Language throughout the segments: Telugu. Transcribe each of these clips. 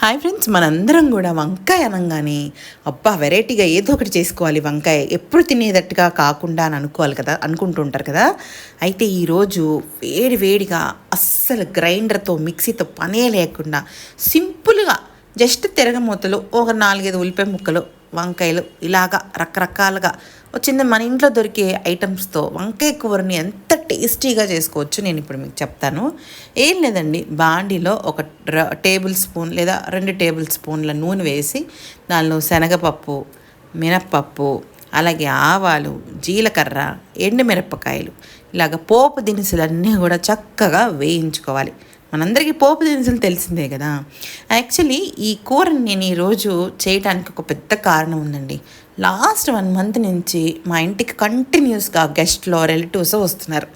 హాయ్ ఫ్రెండ్స్ మనందరం కూడా వంకాయ అనగానే అబ్బా వెరైటీగా ఏదో ఒకటి చేసుకోవాలి వంకాయ. ఎప్పుడు తినేటట్టుగా కాకుండా అని అనుకోవాలి కదా అనుకుంటుంటారు కదా. అయితే ఈరోజు వేడి వేడిగా అస్సలు గ్రైండర్తో మిక్సీతో పనే లేకుండా సింపుల్గా జస్ట్ తిరగమూతలు ఒక నాలుగైదు ఉల్లిపాయ ముక్కలు వంకాయలు ఇలాగా రకరకాలుగా వచ్చింది మన ఇంట్లో దొరికే ఐటమ్స్తో వంకాయ కూరని ఎంత టేస్టీగా చేసుకోవచ్చు నేను ఇప్పుడు మీకు చెప్తాను. ఏం లేదండి బాండీలో ఒక ర- టేబుల్ స్పూన్ లేదా రెండు టేబుల్ స్పూన్ల నూనె వేసి దానిలో శనగపప్పు మినప్పప్పు అలాగే ఆవాలు జీలకర్ర ఎండుమిరపకాయలు ఇలాగ పోపు దినుసులన్నీ కూడా చక్కగా వేయించుకోవాలి. మనందరికీ పోపు దినుసులు తెలిసిందే కదా. యాక్చువల్లీ ఈ కూరని నేను ఈరోజు చేయడానికి ఒక పెద్ద కారణం ఉందండి. లాస్ట్ వన్ మంత్ నుంచి మా ఇంటికి కంటిన్యూస్గా గెస్ట్లో రిలేటివ్స్ వస్తున్నారు.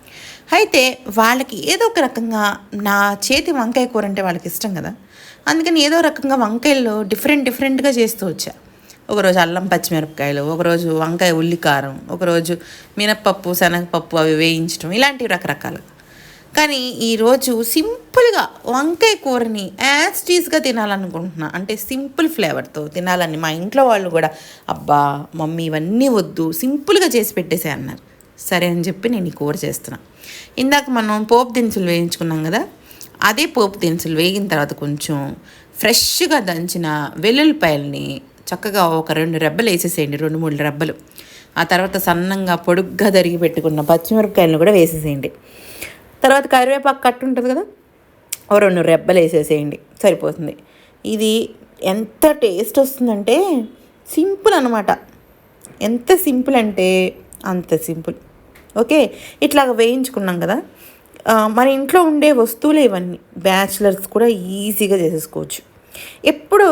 అయితే వాళ్ళకి ఏదో ఒక రకంగా నా చేతి వంకాయ కూర అంటే వాళ్ళకి ఇష్టం కదా. అందుకని ఏదో రకంగా వంకాయలు డిఫరెంట్ డిఫరెంట్గా చేస్తూ వచ్చా. ఒకరోజు అల్లం పచ్చిమిరపకాయలు ఒకరోజు వంకాయ ఉల్లికారం ఒకరోజు మినప్పప్పు శనగపప్పు అవి వేయించడం ఇలాంటివి రకరకాలు కానీ ఈరోజు సింపుల్గా వంకాయ కూరని యాజ్ టీస్గా తినాలనుకుంటున్నా. అంటే సింపుల్ ఫ్లేవర్తో తినాలని మా ఇంట్లో వాళ్ళు కూడా అబ్బా మమ్మీ ఇవన్నీ వద్దు సింపుల్గా చేసి పెట్టేసే అన్నారు. సరే అని చెప్పి నేను ఈ కూర చేస్తున్నా. ఇందాక మనం పోపు దినుసులు వేయించుకున్నాం కదా అదే పోపు దినుసులు వేగిన తర్వాత కొంచెం ఫ్రెష్గా దంచిన వెల్లుల్లిపాయల్ని చక్కగా ఒక రెండు రెబ్బలు వేసేసేయండి రెండు మూడు రెబ్బలు. ఆ తర్వాత సన్నంగా పొడుగ్గా దరిగి పెట్టుకున్న పచ్చిమిరపకాయలను కూడా వేసేసేయండి. తర్వాత కరివేపాకు కట్టు ఉంటుంది కదా ఓ రెండు రెబ్బలు వేసేసేయండి సరిపోతుంది. ఇది ఎంత టేస్ట్ వస్తుందంటే సింపుల్ అనమాట ఎంత సింపుల్ అంటే అంత సింపుల్. ఓకే? ఇట్లాగ వేయించుకున్నాం కదా మన ఇంట్లో ఉండే వస్తువులే ఇవన్నీ. బ్యాచిలర్స్ కూడా ఈజీగా చేసేసుకోవచ్చు. ఎప్పుడు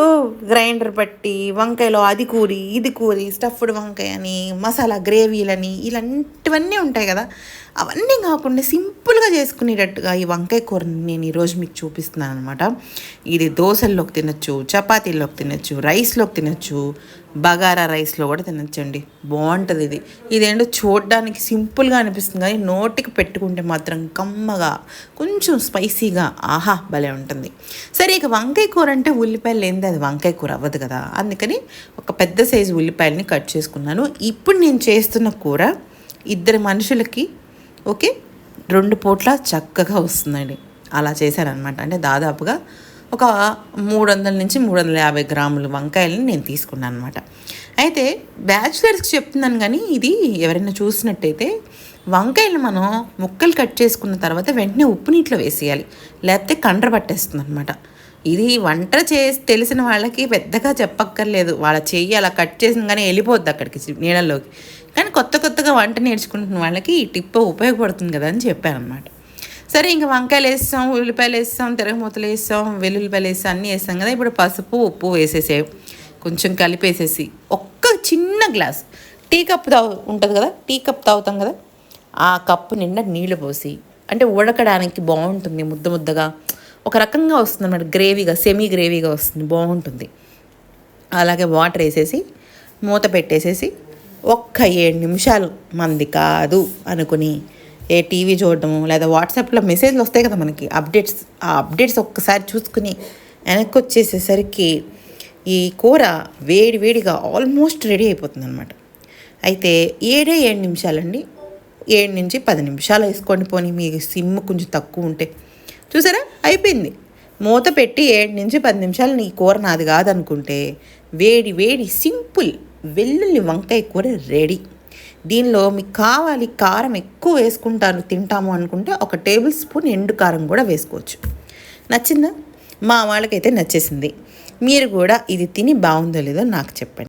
గ్రైండర్ పట్టి వంకాయలో అది కూరి ఇది కూరి స్టఫ్డ్ వంకాయ అని మసాలా గ్రేవీలని ఇటువన్నీ ఉంటాయి కదా. అవన్నీ కాకుండా సింపుల్గా చేసుకునేటట్టుగా ఈ వంకాయ కూరని నేను ఈరోజు మీకు చూపిస్తున్నాను అనమాట ఇది దోశల్లోకి తినచ్చు చపాతీల్లోకి తినచ్చు రైస్లోకి తినచ్చు బగారా రైస్లో కూడా తినచ్చండి బాగుంటుంది ఇది. ఇదేంటో చూడడానికి సింపుల్గా అనిపిస్తుంది కానీ నోటికి పెట్టుకుంటే మాత్రం కమ్మగా కొంచెం స్పైసీగా ఆహా భలే ఉంటుంది. సరే ఇక వంకాయ కూర అంటే ఉల్లిపాయలు లేనిది అది వంకాయ కూర అవ్వదు కదా. అందుకని ఒక పెద్ద సైజు ఉల్లిపాయలని కట్ చేసుకున్నాను. ఇప్పుడు నేను చేస్తున్న కూర ఇద్దరు మనుషులకి ఓకే రెండు పూట్ల చక్కగా వస్తుందండి. అలా చేశారనమాట అంటే దాదాపుగా ఒక మూడు వందల నుంచి మూడు వందల యాభై గ్రాములు వంకాయలని నేను తీసుకున్నాను అనమాట అయితే బ్యాచులర్స్కి చెప్తున్నాను కానీ ఇది ఎవరైనా చూసినట్టయితే వంకాయలు మనం ముక్కలు కట్ చేసుకున్న తర్వాత వెంటనే ఉప్పు నీటిలో వేసేయాలి. లేకపోతే కండ్ర పట్టేస్తుంది అనమాట ఇది వంట చేసి తెలిసిన వాళ్ళకి పెద్దగా చెప్పక్కర్లేదు. వాళ్ళ చెయ్యి అలా కట్ చేసిన కానీ వెళ్ళిపోద్ది అక్కడికి నీళ్ళలోకి కానీ కొత్త కొత్తగా వంట నేర్చుకుంటున్న వాళ్ళకి ఈ టిప్ ఉపయోగపడుతుంది కదా అని చెప్పాను అనమాట సరే ఇంకా వంకాయలు వేస్తాం ఉల్లిపాయలు వేస్తాం తిరగమూతలు వేస్తాం వెల్లుల్లిపాయలు వేస్తాం అన్నీ వేస్తాం కదా. ఇప్పుడు పసుపు ఉప్పు వేసేసే కొంచెం కలిపేసేసి ఒక్క చిన్న గ్లాస్ టీ కప్ తాగు ఉంటుంది కదా? టీ కప్ తాగుతాం కదా? ఆ కప్పు నిండా నీళ్ళు పోసి అంటే ఉడకడానికి బాగుంటుంది ముద్ద ముద్దగా. ఒక రకంగా వస్తుంది అన్నమాట గ్రేవీగా సెమీ గ్రేవీగా వస్తుంది. బాగుంటుంది. అలాగే వాటర్ వేసేసి మూత పెట్టేసేసి ఒక్క ఏడు నిమిషాలు మంది కాదు అనుకుని ఏ టీవీ చూడడము లేదా వాట్సాప్లో మెసేజ్లు వస్తాయి కదా మనకి అప్డేట్స్ ఆ అప్డేట్స్ ఒక్కసారి చూసుకుని వెనక్కి వచ్చేసేసరికి ఈ కూర వేడి వేడిగా ఆల్మోస్ట్ రెడీ అయిపోతుంది అనమాట అయితే ఏడే ఏడు నిమిషాలండి. ఏడు నుంచి పది నిమిషాలు వేసుకోండి పోనీ మీ సిమ్ కొంచెం తక్కువ ఉంటే. చూసారా? అయిపోయింది. మూత పెట్టి ఏడు నుంచి పది నిమిషాలు నీ కూర నాది కాదనుకుంటే వేడి వేడి సింపుల్ వెల్లుల్లి వంకాయ కూర రెడీ. దీనిలో మీకు కావాలి కారం ఎక్కువ వేసుకుంటారు తింటాము అనుకుంటే ఒక టేబుల్ స్పూన్ ఎండు కారం కూడా వేసుకోవచ్చు. నచ్చిందా? మా వాళ్ళకైతే నచ్చేసింది. మీరు కూడా ఇది తిని బాగుందో లేదో నాకు చెప్పండి.